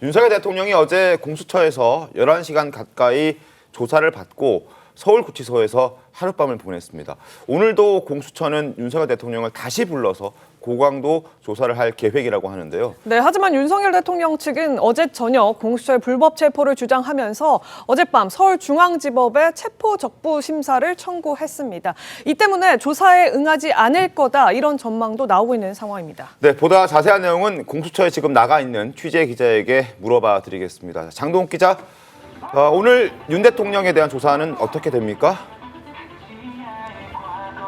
윤석열 대통령이 어제 공수처에서 11시간 가까이 조사를 받고 서울구치소에서 하룻밤을 보냈습니다. 오늘도 공수처는 윤석열 대통령을 다시 불러서 고강도 조사를 할 계획이라고 하는데요. 네, 하지만 윤석열 대통령 측은 어제 저녁 공수처의 불법 체포를 주장하면서 어젯밤 서울중앙지법에 체포 적부 심사를 청구했습니다. 이 때문에 조사에 응하지 않을 거다 이런 전망도 나오고 있는 상황입니다. 네, 보다 자세한 내용은 공수처에 지금 나가 있는 취재 기자에게 물어봐 드리겠습니다. 장동 기자, 어, 오늘 윤 대통령에 대한 조사는 어떻게 됩니까?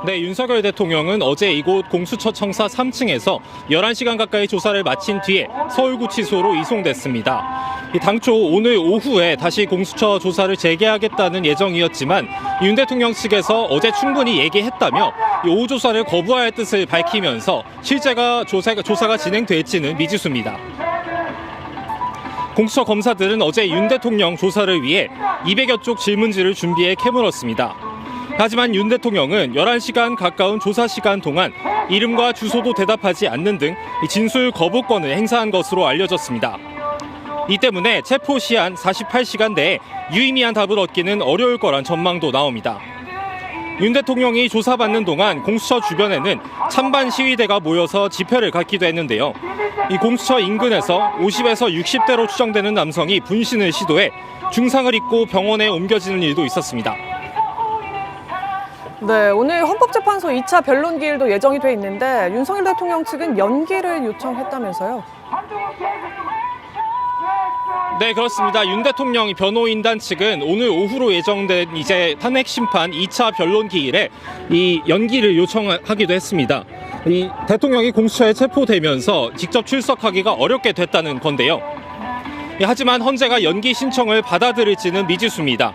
네, 윤석열 대통령은 어제 이곳 공수처 청사 3층에서 11시간 가까이 조사를 마친 뒤에 서울구치소로 이송됐습니다. 이 당초 오늘 오후에 다시 공수처 조사를 재개하겠다는 예정이었지만 윤 대통령 측에서 어제 충분히 얘기했다며 이 오후 조사를 거부할 뜻을 밝히면서 실제가 조사가, 조사가 진행될지는 미지수입니다. 공수처 검사들은 어제 윤 대통령 조사를 위해 200여 쪽 질문지를 준비해 캐물었습니다. 하지만 윤 대통령은 11시간 가까운 조사 시간 동안 이름과 주소도 대답하지 않는 등이 진술 거부권을 행사한 것으로 알려졌습니다. 이 때문에 체포 시한 48시간 내에 유의미한 답을 얻기는 어려울 거란 전망도 나옵니다. 윤 대통령이 조사받는 동안 공수처 주변에는 찬반 시위대가 모여서 집회를 갖기도 했는데요. 이 공수처 인근에서 50에서 60대로 추정되는 남성이 분신을 시도해 중상을 입고 병원에 옮겨지는 일도 있었습니다. 네, 오늘 헌법재판소 2차 변론 기일도 예정이 돼 있는데 윤석열 대통령 측은 연기를 요청했다면서요. 네, 그렇습니다. 윤 대통령이 변호인단 측은 오늘 오후로 예정된 이제 탄핵 심판 2차 변론 기일에 이 연기를 요청하기도 했습니다. 이 대통령이 공수처에 체포되면서 직접 출석하기가 어렵게 됐다는 건데요. 예, 하지만 헌재가 연기 신청을 받아들일지는 미지수입니다.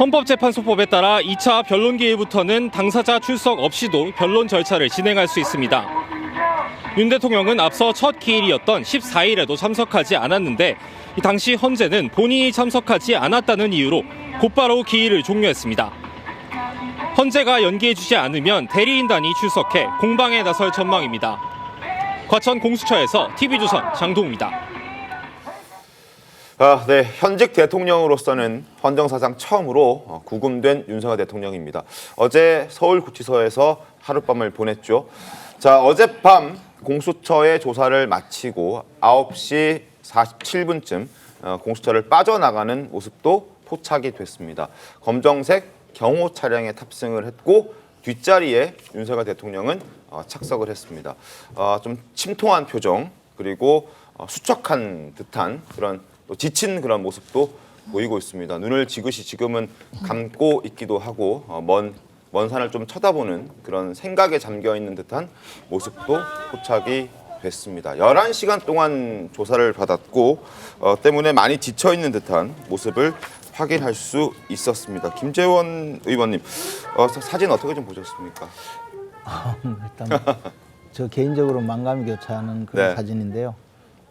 헌법재판소법에 따라 2차 변론 기일부터는 당사자 출석 없이도 변론 절차를 진행할 수 있습니다. 윤 대통령은 앞서 첫 기일이었던 14일에도 참석하지 않았는데 이 당시 헌재는 본인이 참석하지 않았다는 이유로 곧바로 기일을 종료했습니다. 헌재가 연기해주지 않으면 대리인단이 출석해 공방에 나설 전망입니다. 과천 공수처에서 TV조선 장동우입니다. 아, 네, 현직 대통령으로서는 헌정사상 처음으로 어, 구금된 윤석열 대통령입니다. 어제 서울구치소에서 하룻밤을 보냈죠. 자, 어젯밤 공수처의 조사를 마치고 9시 47분쯤 어, 공수처를 빠져나가는 모습도 포착이 됐습니다. 검정색 경호 차량에 탑승을 했고 뒷자리에 윤석열 대통령은 어, 착석을 했습니다. 어, 좀 침통한 표정 그리고 어, 수척한 듯한 그런 또 지친 그런 모습도 보이고 있습니다. 눈을 지그시 지금은 감고 있기도 하고 어, 먼, 먼 산을 좀 쳐다보는 그런 생각에 잠겨 있는 듯한 모습도 포착이 됐습니다. 11시간 동안 조사를 받았고 어, 때문에 많이 지쳐 있는 듯한 모습을 확인할 수 있었습니다. 김재원 의원님 어, 사- 사진 어떻게 좀 보셨습니까? 일단 저 개인적으로 만감이 교차하는 그런 네. 사진인데요.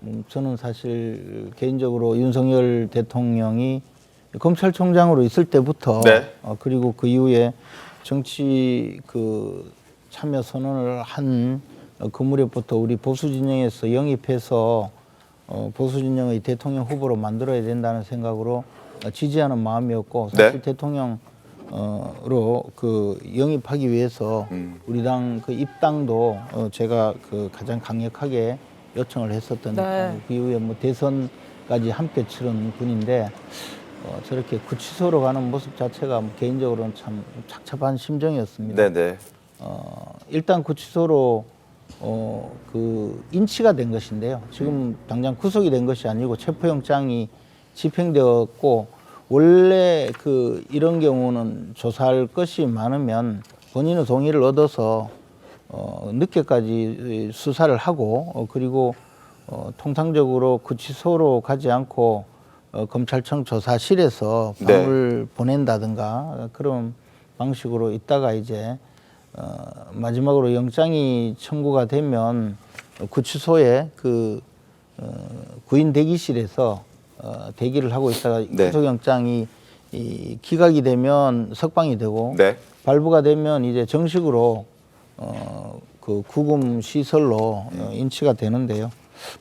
음, 저는 사실 개인적으로 윤석열 대통령이 검찰총장으로 있을 때부터 네. 어, 그리고 그 이후에 정치 그 참여 선언을 한 어, 그 무렵부터 우리 보수 진영에서 영입해서 어, 보수 진영의 대통령 후보로 만들어야 된다는 생각으로 어, 지지하는 마음이었고 사실 네. 대통령 어로 그 영입하기 위해서 음. 우리 당 그 입당도 어 제가 그 가장 강력하게 요청을 했었던 네. 어, 그 이후에 뭐 대선까지 함께 치른 분인데 어 저렇게 구치소로 가는 모습 자체가 뭐 개인적으로는 참 착잡한 심정이었습니다. 네네. 어, 일단 구치소로 어, 그 인치가 된 것인데요. 지금 당장 구속이 된 것이 아니고 체포영장이 집행되었고 원래 그 이런 경우는 조사할 것이 많으면 본인의 동의를 얻어서 어, 늦게까지 수사를 하고 어, 그리고 어, 통상적으로 구치소로 가지 않고 어, 검찰청 조사실에서 네. 밤을 보낸다든가 그런 방식으로 있다가 이제 어, 마지막으로 영장이 청구가 되면 구치소에 그 어, 구인 대기실에서 어, 대기를 하고 있다가 네. 구속영장이 이 기각이 되면 석방이 되고 네. 발부가 되면 이제 정식으로 어, 그 구금 시설로 어, 인치가 되는데요.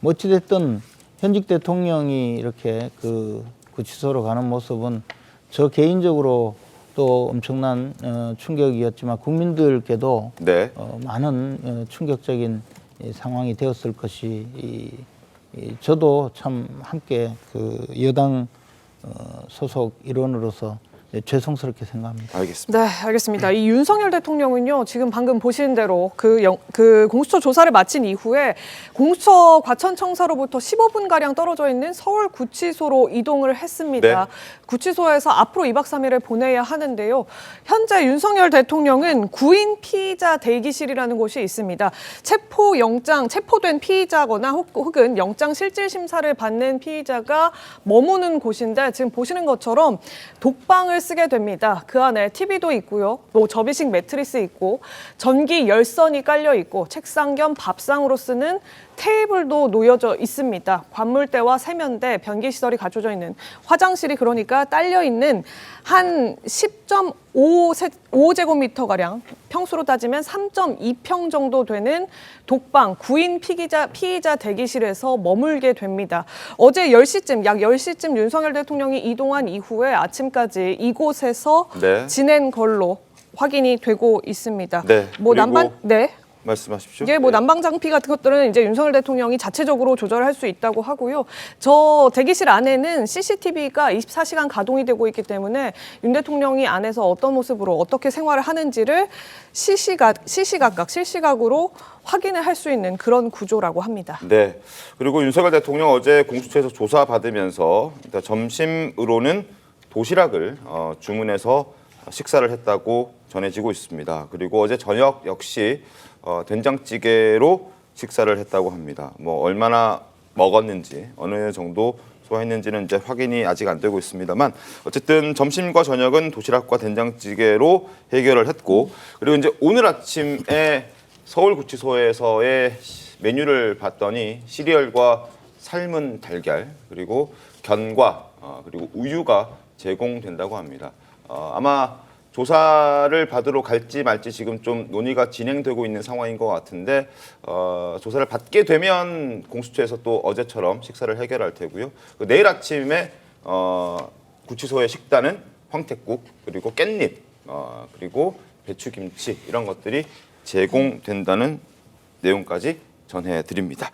뭐 어찌됐든 현직 대통령이 이렇게 그 구치소로 가는 모습은 저 개인적으로 또 엄청난 어, 충격이었지만 국민들께도 네. 어, 많은 어, 충격적인 이 상황이 되었을 것이 이, 이 저도 참 함께 그 여당 어, 소속 일원으로서 네, 죄송스럽게 생각합니다. 알겠습니다. 네, 알겠습니다. 이 윤석열 대통령은요, 지금 방금 보신 대로 그, 영, 그 공수처 조사를 마친 이후에 공수처 과천청사로부터 15분 가량 떨어져 있는 서울 구치소로 이동을 했습니다. 네. 구치소에서 앞으로 2박 3일을 보내야 하는데요. 현재 윤석열 대통령은 구인 피의자 대기실이라는 곳이 있습니다. 체포 영장, 체포된 피의자거나 혹- 혹은 영장 실질 심사를 받는 피의자가 머무는 곳인데 지금 보시는 것처럼 독방을 쓰게 됩니다. 그 안에 TV도 있고요. 또 접이식 매트리스 있고 전기 열선이 깔려 있고 책상 겸 밥상으로 쓰는 테이블도 놓여져 있습니다. 관물대와 세면대, 변기 시설이 갖춰져 있는 화장실이 그러니까 딸려 있는 한 10.5제곱미터 가량 평수로 따지면 3.2평 정도 되는 독방 구인 피의자 피의자 대기실에서 머물게 됩니다. 어제 10시쯤 약 10시쯤 윤석열 대통령이 이동한 이후에 아침까지 이곳에서 네. 지낸 걸로 확인이 되고 있습니다. 네, 뭐 그리고 난반 네. 말씀하십시오. 이게 뭐 네. 난방 장비 같은 것들은 이제 윤석열 대통령이 자체적으로 조절할 수 있다고 하고요. 저 대기실 안에는 CCTV가 24시간 가동이 되고 있기 때문에 윤 대통령이 안에서 어떤 모습으로 어떻게 생활을 하는지를 시시각 시시각각 실시각으로 확인을 할 수 있는 그런 구조라고 합니다. 네. 그리고 윤석열 대통령 어제 공수처에서 조사 받으면서 일단 점심으로는 도시락을 어, 주문해서 식사를 했다고 전해지고 있습니다. 그리고 어제 저녁 역시 어, 된장찌개로 식사를 했다고 합니다. 뭐 얼마나 먹었는지 어느 정도 소화했는지는 이제 확인이 아직 안 되고 있습니다만 어쨌든 점심과 저녁은 도시락과 된장찌개로 해결을 했고 그리고 이제 오늘 아침에 서울구치소에서의 메뉴를 봤더니 시리얼과 삶은 달걀 그리고 견과 어, 그리고 우유가 제공된다고 합니다. 어, 아마 조사를 받으러 갈지 말지 지금 좀 논의가 진행되고 있는 상황인 것 같은데 어, 조사를 받게 되면 공수처에서 또 어제처럼 식사를 해결할 테고요. 그 내일 아침에 어, 구치소의 식단은 황태국 그리고 깻잎 어, 그리고 배추김치 이런 것들이 제공된다는 내용까지 전해드립니다.